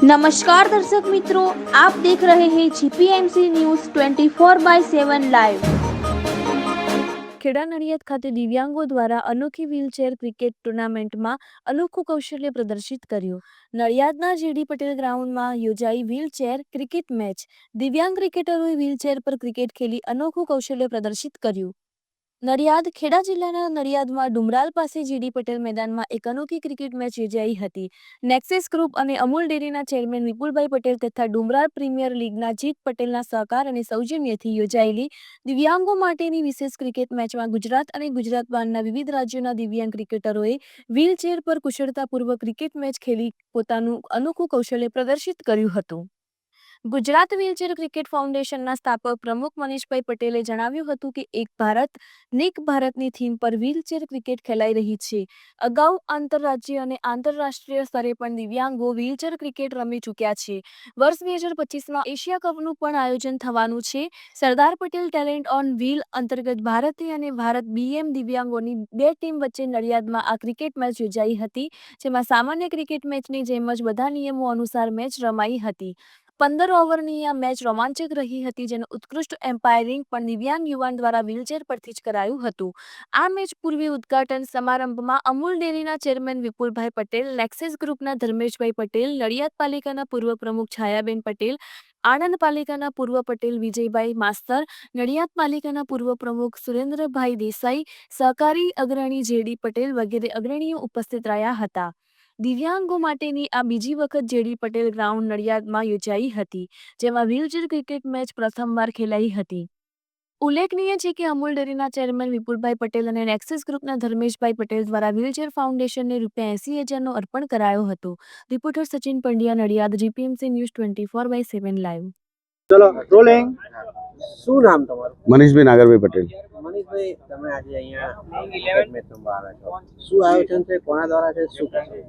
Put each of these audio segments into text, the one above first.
નમસ્કાર દર્શક મિત્રો, આપ દેખ રહે હે GPMC news 24 by 7 live Kheda Nadiad ખાતે દિવ્યાંગો દ્વારા અનોખી વ્હીલચેર ક્રિકેટ ટુર્નામેન્ટમાં અનોખું કૌશલ્ય પ્રદર્શિત કર્યું. નડિયાદના જીડી પટેલ ગ્રાઉન્ડમાં યોજાઈ વ્હીલચેર ક્રિકેટ મેચ દિવ્યાંગ ક્રિકેટરોએ વ્હીલચેર પર ક્રિકેટ ખેલી અનોખું કૌશલ્ય પ્રદર્શિત કર્યું. નડિયાદ, ખેડા જિલ્લાના નડિયાદમાં ડુમરાલ પાસે જીડી પટેલ મેદાનમાં એક અનોખી ક્રિકેટ મેચ યોજાઈ હતી. નેક્સેસ ગ્રુપ અને અમૂલ ડેરીના ચેરમેન વિપુલભાઈ પટેલ તથા ડુમરાલ પ્રીમિયર લીગના જીત પટેલના સહકાર અને સૌજન્યથી યોજાયેલી દિવ્યાંગો માટેની વિશેષ ક્રિકેટ મેચમાં ગુજરાત અને ગુજરાત બહારના વિવિધ રાજ્યોના દિવ્યાંગ ક્રિકેટરોએ વ્હીલચેર પર કુશળતાપૂર્વક ક્રિકેટ મેચ ખેલી પોતાનું અનોખું કૌશલ્ય પ્રદર્શિત કર્યું હતું. ગુજરાત વ્હીલચેર ક્રિકેટ ફાઉન્ડેશનના સ્થાપક પ્રમુખ મનીષભાઈ પટેલે જણાવ્યું હતું કે એક ભારત નેક ભારતની થીમ પર વ્હીલચેર ક્રિકેટ ખેલાઈ રહી છે. અગાઉ આંતરરાજ્ય અને આંતરરાષ્ટ્રીય સ્તરે પણ દિવ્યાંગો વ્હીલચેર ક્રિકેટ રમી ચૂક્યા છે. વર્ષ બે હજાર પચીસમાં એશિયા કપનું પણ આયોજન થવાનું છે. Sardar Patel talent on wheel અંતર્ગત ભારતીય અને ભારત બીએમ દિવ્યાંગોની બે ટીમ વચ્ચે નડિયાદમાં આ ક્રિકેટ મેચ યોજાઈ હતી, જેમાં સામાન્ય ક્રિકેટ મેચની જેમ જ બધા નિયમો અનુસાર મેચ રમાઈ હતી. પંદર ઓવરની આ મેચ રોમાંચક રહી હતી, જેનું ઉત્કૃષ્ટ એમ્પાયરિંગ પણ દિવ્યાંગ યુવાન દ્વારા વ્હીલચેર પરથી જ કરાયું હતું. આ મેચ પૂર્વે ઉદ્ઘાટન સમારંભમાં અમૂલ ડેરીના ચેરમેન વિપુલભાઈ પટેલ નેક્સેસ ગ્રુપના ધર્મેશભાઈ પટેલ, નડિયાદ પાલિકાના પૂર્વ પ્રમુખ છાયાબેન પટેલ, આણંદ પાલિકાના પૂર્વ પટેલ વિજયભાઈ માસ્તર, નડિયાદ પાલિકાના પૂર્વ પ્રમુખ સુરેન્દ્રભાઈ દેસાઈ, સહકારી અગ્રણી જેડી પટેલ વગેરે અગ્રણીઓ ઉપસ્થિત રહ્યા હતા. દિવ્યાંગો માટેની આ બીજી વખત જેડી પટેલ ગ્રાઉન્ડ નડિયાદમાં યોજાઈ હતી જેમાં વ્હીલચેર ક્રિકેટ મેચ પ્રથમવાર ખેલાઈ હતી. ઉલ્લેખનીય છે કે અમૂલ ડેરીના ચેરમેન વિપુલભાઈ પટેલ અને નેક્સસ ગ્રુપના ધર્મેશભાઈ પટેલ દ્વારા વ્હીલચેર ફાઉન્ડેશનને રૂપિયા એસી હજારનો અર્પણ કરાયો હતો. Reporter Sachin Pandya Nadiad GPMC news twenty four by seven live. ચલો રોલિંગ શું નામ તમારું? મનીષભાઈ નાગરભાઈ પટેલ. મનીષભાઈ તમે આજે અહીંયા શું આયોજન છે? કોના દ્વારા છે? શું છે?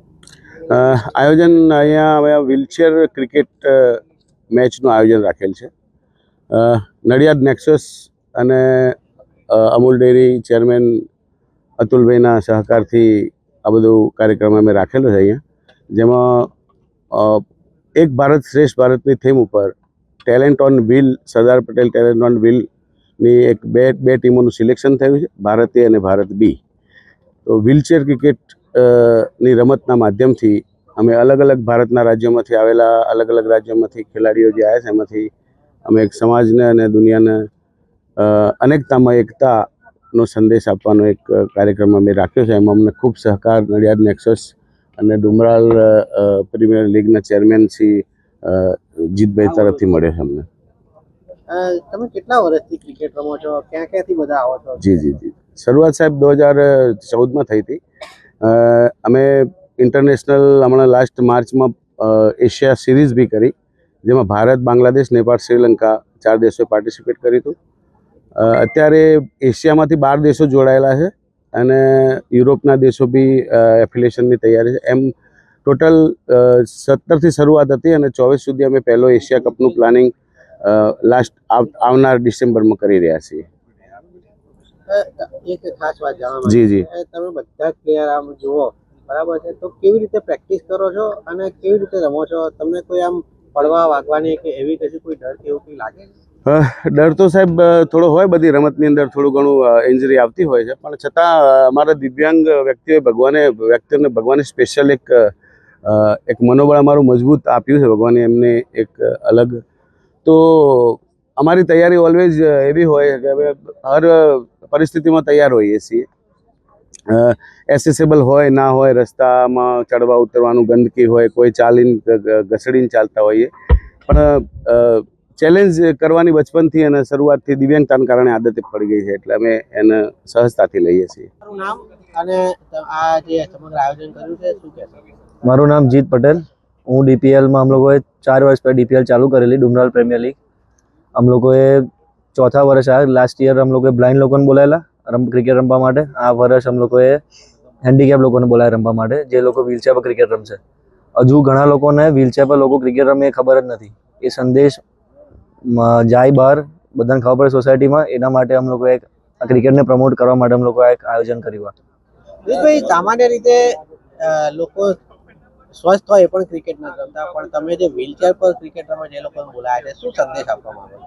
આયોજન અહીંયા હવે વ્હીલચેર ક્રિકેટ મેચનું આયોજન રાખેલ છે. નડિયાદ નેક્સસ અને અમૂલ ડેરી ચેરમેન અતુલભાઈના સહકારથી આ બધું કાર્યક્રમ અમે રાખેલો છે અહીંયા. જેમાં એક ભારત શ્રેષ્ઠ ભારતની થીમ ઉપર talent on wheel Sardar Patel talent on વ્હીલની એક બે બે ટીમોનું સિલેક્શન થયું છે, ભારતીય અને ભારત બી તો વ્હીલચેર ક્રિકેટ ની રમતના માધ્યમથી અમે અલગ અલગ ભારતના રાજ્યોમાંથી આવેલા અલગ અલગ રાજ્યોમાંથી ખેલાડીઓ જે આવ્યા છે એમાંથી અમે એક સમાજને અને દુનિયાને અનેકતામાં એકતાનો સંદેશ આપવાનો એક કાર્યક્રમ અમે રાખ્યો છે. એમાં અમને ખૂબ સહકાર નડિયાદ નેક્સસ અને ડુમરાલ પ્રીમિયર લીગના ચેરમેન શ્રી જીતભાઈ તરફથી મળ્યો છે અમને. તમે કેટલા વર્ષથી ક્રિકેટ રમો છો? ક્યાં ક્યાંથી બધા આવો છો? જી જી જી. શરૂઆત સાહેબ દો હજાર ચૌદમાં થઈ હતી. અમે ઇન્ટરનેશનલ હમણાં લાસ્ટ માર્ચમાં એશિયા સિરીઝ બી કરી, જેમાં ભારત, બાંગ્લાદેશ, નેપાળ, શ્રીલંકા ચાર દેશોએ પાર્ટિસિપેટ કર્યું હતું. અત્યારે એશિયામાંથી બાર દેશો જોડાયેલા છે અને યુરોપના દેશો બી એફિલિએશનની તૈયારી છે. એમ ટોટલ સત્તરથી શરૂઆત હતી અને ચોવીસ સુધી અમે પહેલો એશિયા કપનું પ્લાનિંગ લાસ્ટ આવનાર ડિસેમ્બરમાં કરી રહ્યા છીએ. એક ખાસ વાત જાણવા જી, જી. તમે બધા પ્લેયર આમ જુઓ બરાબર છે? તો કેવી રીતે પ્રેક્ટિસ કરો છો અને કેવી રીતે રમો છો? તમને કોઈ આમ પડવા વાગવાની કે એવી કશી કોઈ ડર કે એવું કંઈ લાગે? ડર તો સાહેબ થોડો હોય બધી રમતની અંદર થોડું ઘણું ઇન્જરી આવતી હોય છે. પણ છતાં અમારા દિવ્યાંગ વ્યક્તિઓએ ભગવાને વ્યક્તિઓને ભગવાને સ્પેશિયલ એક એક મનોબળ અમારું મજબૂત આપ્યું છે. ભગવાને એમને એક અલગ તો અમારી તૈયારી ઓલવેઝ એવી હોય કે અમે હર પરિસ્થિતિમાં તૈયાર હોઈએ છીએ. એસેસેબલ હોય ના હોય રસ્તામાં ચડવા ઉતરવાનું ગંદકી હોય કોઈ ચાલીને ઘસડીને ચાલતા હોઈએ. પણ ચેલેન્જ કરવાની બચપનથી અને શરૂઆતથી દિવ્યાંગતાને કારણે આદતે પડી ગઈ છે એટલે અમે એને સહજતાથી લઈએ છીએ. મારું નામ જીત પટેલ. હું ડીપીએલમાં અમે લોકોએ ચાર વર્ષ પહેલાં ડીપીએલ ચાલુ કરેલી ડુમરાલ પ્રીમિયર લીગ. અમ લોકોએ ચોથા વર્ષ આ લાસ્ટ યર અમ લોકોએ બ્લાઇન્ડ લોકોને બોલાયેલા, રમ ક્રિકેટ રમવા માટે. આ વર્ષ અમ લોકોએ હેન્ડીકેપ લોકોને બોલાયા રમવા માટે, જે લોકો વ્હીલચેર પર ક્રિકેટ રમશે. હજુ ઘણા લોકોને વ્હીલચેર પર લોકો ક્રિકેટ રમે એ ખબર જ નથી. એ સંદેશ જાય બહાર, બધાને ખબર પડે સોસાયટીમાં એના માટે અમ લોકો આ ક્રિકેટને પ્રમોટ કરવા માટે અમ લોકો એક આયોજન કર્યું હતું સામાન્ય રીતે લોકો સ્વસ્થ હોય એ પણ ક્રિકેટ નથી રમતા પણ તમે જે વ્હીલચેર પર ક્રિકેટ રમે છે, એ લોકોને બોલાયા છે. શું સંદેશ આપવા માંગો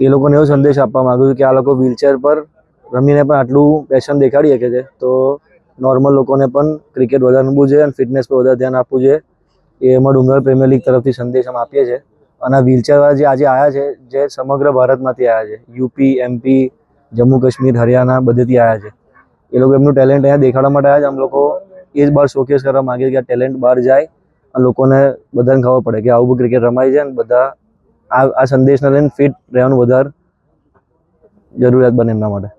એ લોકોને એવો સંદેશ આપવા માંગુ છું કે આ લોકો વ્હીલચેર પર રમીને પણ આટલું પેશન દેખાડી શકે છે. તો નોર્મલ લોકોને પણ ક્રિકેટ વધારે રમવું જોઈએ અને ફિટનેસ પર વધારે ધ્યાન આપવું જોઈએ. એ એમાં ડુંગર પ્રીમિયર લીગ તરફથી સંદેશ અમે આપીએ છીએ. અને વ્હીલચેરવાળા જે આજે આવ્યા છે, જે સમગ્ર ભારતમાંથી આવ્યા છે. યુપી એમપી જમ્મુ કાશ્મીર, હરિયાણા બધેથી આવ્યા છે. એ લોકો એમનું ટેલેન્ટ અહીંયા દેખાડવા માટે આવ્યા છે. આમ લોકો એ જ બહાર શોકેસ કરવા માંગે કે આ ટેલેન્ટ બહાર જાય અને લોકોને બધાને ખબર પડે કે આવું બધું ક્રિકેટ રમાય છે અને બધા આ આ સંદેશને લઈને ફિટ રહેવાનું વધારે જરૂરિયાત બને એમના માટે.